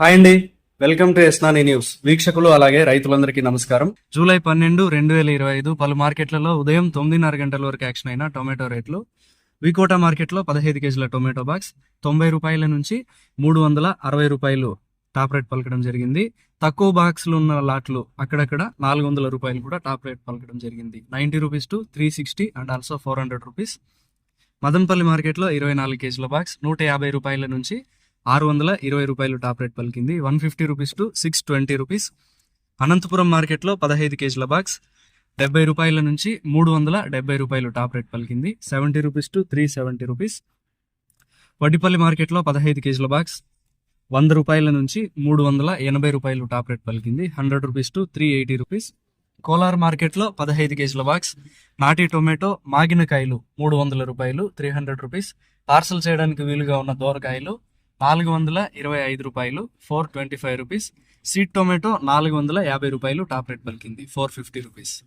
Hi అండి. Welcome to ఎస్నాని news. వీక్షకులు అలాగే రైతులందరికీ నమస్కారం. జూలై పన్నెండు రెండు వేల ఇరవై ఐదు పలు మార్కెట్లలో ఉదయం తొమ్మిదిన్నర గంటల వరకు యాక్షన్ అయిన టొమాటో రేట్లు. వికోట మార్కెట్లో పదహైదు కేజీల టొమాటో బాక్స్ తొంభై రూపాయల నుంచి మూడు వందల అరవై రూపాయలు టాప్ రేట్ పలకడం జరిగింది. తక్కువ బాక్స్లు ఉన్న లాట్లు అక్కడక్కడ నాలుగు వందల రూపాయలు కూడా టాప్ రేట్ పలకడం జరిగింది. Ninety rupees to three sixty and also four hundred rupees. Madanapalle మార్కెట్లో ఇరవై నాలుగు కేజీల బాక్స్ నూట యాభై రూపాయల నుంచి ఆరు వందల ఇరవై రూపాయలు టాప్ రేట్ పలికింది. One fifty rupees to six twenty rupees. Anantapur మార్కెట్లో పదహైదు కేజీల బాక్స్. డెబ్బై రూపాయల నుంచి మూడు వందల డెబ్బై రూపాయలు టాప్ రేట్ పలికింది. Seventy rupees to three seventy rupees. Vaddipalli మార్కెట్లో పదహైదు కేజీల బాక్స్. వంద రూపాయల నుంచి మూడు వందల ఎనభై రూపాయలు టాప్ రేట్ పలికింది. Hundred rupees to three eighty rupees. Kolar మార్కెట్లో పదహైదు కేజీల బాక్స్. నాటి టొమాటో మాగిన కాయలు మూడు వందల రూపాయలు త్రీ హండ్రెడ్ రూపీస్. పార్సల్ చేయడానికి వీలుగా ఉన్న దోరకాయలు నాలుగు వందల ఇరవై ఐదు రూపాయలు four twenty five rupees seed tomato నాలుగు వందల యాభై రూపాయలు టాప్ రేట్ పలికింది ఫోర్ ఫిఫ్టీ రూపీస్